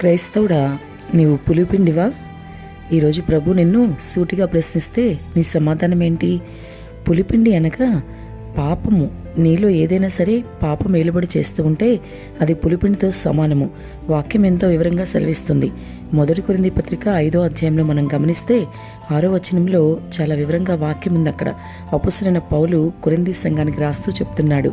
క్రైస్తవుడా నీవు పులిపిండివా? ఈరోజు ప్రభు నిన్ను సూటిగా ప్రశ్నిస్తే నీ సమాధానం ఏంటి పులిపిండి అనగా పాపము. నీలో ఏదైనా సరే పాపం ఏలుబడి చేస్తూ ఉంటే అది పులిపిండితో సమానము. వాక్యం ఎంతో వివరంగా సెలవిస్తుంది. మొదటి కొరింది పత్రిక ఐదో అధ్యాయంలో మనం గమనిస్తే ఆరో వచనంలో చాలా వివరంగా వాక్యం ఉంది అక్కడ. అపుసరైన పౌలు కొరింది సంఘానికి రాస్తూ చెప్తున్నాడు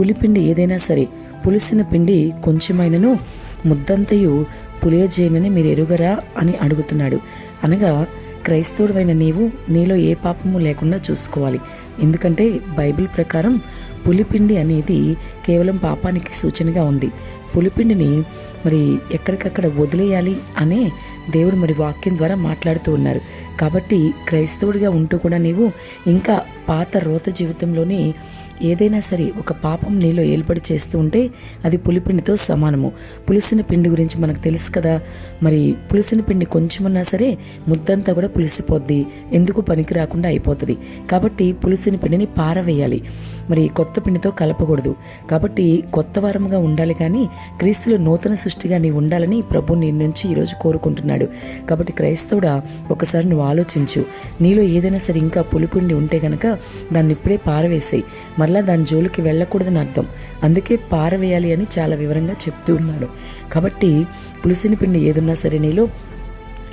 పులిపిండి ఏదైనా సరే పులిసిన పిండి కొంచెమైనను ముద్దంతయు పులియజేయనని మీరు ఎరుగరా అని అడుగుతున్నాడు. అనగా క్రైస్తవుడైన నీవు నీలో ఏ పాపము లేకుండా చూసుకోవాలి. ఎందుకంటే బైబిల్ ప్రకారం పులిపిండి అనేది కేవలం పాపానికి సూచనగా ఉంది. పులిపిండిని మరి ఎక్కడికక్కడ వదిలేయాలి అనే దేవుడు మరి వాక్యం ద్వారా మాట్లాడుతూ ఉన్నారు. కాబట్టి క్రైస్తవుడిగా ఉంటూ కూడా నీవు ఇంకా పాత రోత జీవితంలోని ఏదైనా సరే ఒక పాపం నీలో ఏర్పడి చేస్తూ ఉంటే అది పులిపిండితో సమానము. పులిసిన పిండి గురించి మనకు తెలుసు కదా. మరి పులిసిన పిండి కొంచెమన్నా సరే ముద్దంతా కూడా పులిసిపోద్ది. ఎందుకు పనికి రాకుండా అయిపోతుంది. కాబట్టి పులిసిన పిండిని పారవేయాలి. మరి కొత్త పిండితో కలపకూడదు. కాబట్టి కొత్త వారముగా ఉండాలి కానీ క్రీస్తులు నూతన సృష్టిగా నీవు ఉండాలని ప్రభు నీ నుంచి ఈరోజు కోరుకుంటున్నాడు. కాబట్టి క్రైస్తవుడా ఒకసారి నువ్వు ఆలోచించు. నీలో ఏదైనా సరే ఇంకా పులిపిండి ఉంటే గనక దాన్ని ఇప్పుడే పారవేసాయి. మరలా దాని జోలికి వెళ్ళకూడదని అర్థం. అందుకే పారవేయాలి అని చాలా వివరంగా చెప్తూ ఉన్నాడు. కాబట్టి పులిసిన పిండి ఏదున్నా సరే నీలో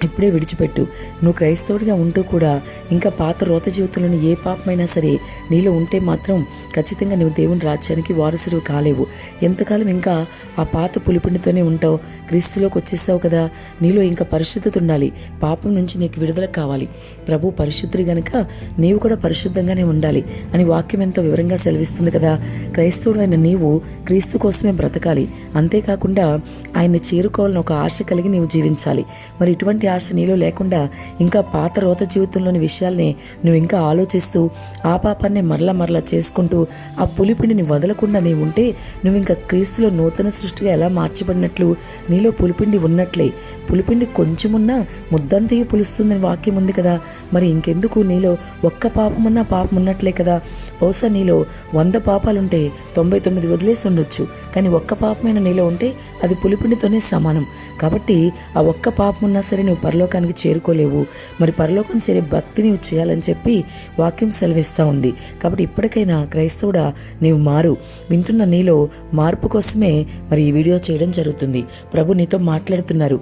ఇప్పుడే విడిచిపెట్టు. నువ్వు క్రైస్తవుడిగా ఉంటూ కూడా ఇంకా పాత రోత జీవితంలోని ఏ పాపమైనా సరే నీలో ఉంటే మాత్రం ఖచ్చితంగా నువ్వు దేవుని రాజ్యానికి వారసులు కాలేవు. ఎంతకాలం ఇంకా ఆ పాత పులిపిండితోనే ఉంటావు? క్రీస్తులోకి వచ్చేసావు కదా. నీలో ఇంకా పరిశుద్ధత ఉండాలి. పాపం నుంచి నీకు విడుదల కావాలి. ప్రభు పరిశుద్ధి గనుక నీవు కూడా పరిశుద్ధంగానే ఉండాలి అని వాక్యం ఎంతో వివరంగా సెలవిస్తుంది కదా. క్రైస్తవుడు అయిన నీవు క్రీస్తు కోసమే బ్రతకాలి. అంతేకాకుండా ఆయన్ని చేరుకోవాలని ఒక ఆశ కలిగి నీవు జీవించాలి. మరి ఇటువంటి ఆశ నీలో లేకుండా ఇంకా పాత రోత జీవితంలోని విషయాల్ని నువ్వు ఇంకా ఆలోచిస్తూ ఆ పాపాన్ని మరలా మరలా చేసుకుంటూ ఆ పులిపిండిని వదలకుండా ఉంటే నువ్వు ఇంకా క్రీస్తులో నూతన సృష్టిగా ఎలా మార్చబడినట్లు? నీలో పులిపిండి ఉన్నట్లే. పులిపిండి కొంచెమున్నా ముద్దంతయ్య పులుస్తుందని వాక్యం ఉంది కదా. మరి ఇంకెందుకు నీలో ఒక్క పాపమున్నా పాపం ఉన్నట్లే కదా? బహుశా నీలో వంద పాపాలుంటే తొంభై తొమ్మిది వదిలేసి ఉండొచ్చు. కానీ ఒక్క పాపమైన నీలో ఉంటే అది పులిపిండితోనే సమానం. కాబట్టి ఆ ఒక్క పాపం ఉన్నా సరే నువ్వు పరలోకానికి చేరుకోలేవు. మరి పరలోకం చేరే భక్తిని చేయాలని చెప్పి వాక్యం సెలవిస్తూ ఉంది. కాబట్టి ఇప్పటికైనా క్రైస్తవుడా నీవు మారు. వింటున్న నీలో మార్పు కోసమే మరి ఈ వీడియో చేయడం జరుగుతుంది. ప్రభు నీతో మాట్లాడుతున్నారు.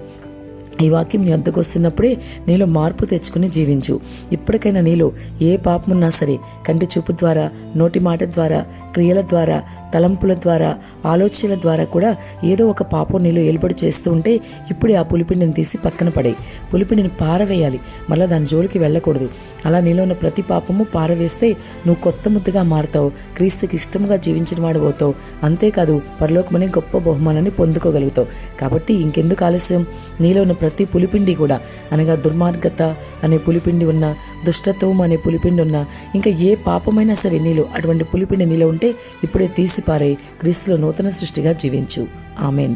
ఈ వాక్యం నీ వద్దకు వస్తున్నప్పుడే నీలో మార్పు తెచ్చుకుని జీవించు. ఇప్పటికైనా నీలో ఏ పాపమున్నా సరే కంటి చూపు ద్వారా నోటి మాట ద్వారా క్రియల ద్వారా తలంపుల ద్వారా ఆలోచనల ద్వారా కూడా ఏదో ఒక పాపం నీలో ఏలుబడి చేస్తూ ఉంటే ఇప్పుడే ఆ పులిపిండిని తీసి పక్కన పడే పులిపిండిని పారవేయాలి. మళ్ళీ దాని జోలికి వెళ్ళకూడదు. అలా నీలో ఉన్న ప్రతి పాపము పారవేస్తే నువ్వు కొత్త ముద్దుగా మారుతావు. క్రీస్తుకి ఇష్టముగా జీవించిన వాడు పోతావు అంతేకాదు పరలోకమనే గొప్ప బహుమానాన్ని పొందుకోగలుగుతావు. కాబట్టి ఇంకెందుకు ఆలస్యం? నీలో ఉన్న ప్రతి పులిపిండి కూడా. అనగా దుర్మార్గత అనే పులిపిండి ఉన్న దుష్టత్వం అనే పులిపిండి ఉన్న ఇంకా ఏ పాపమైనా సరే నీలో అటువంటి పులిపిండి నీలో ఉంటే ఇప్పుడే తీసిపారై క్రీస్తులో నూతన సృష్టిగా జీవించు. ఆమెన్.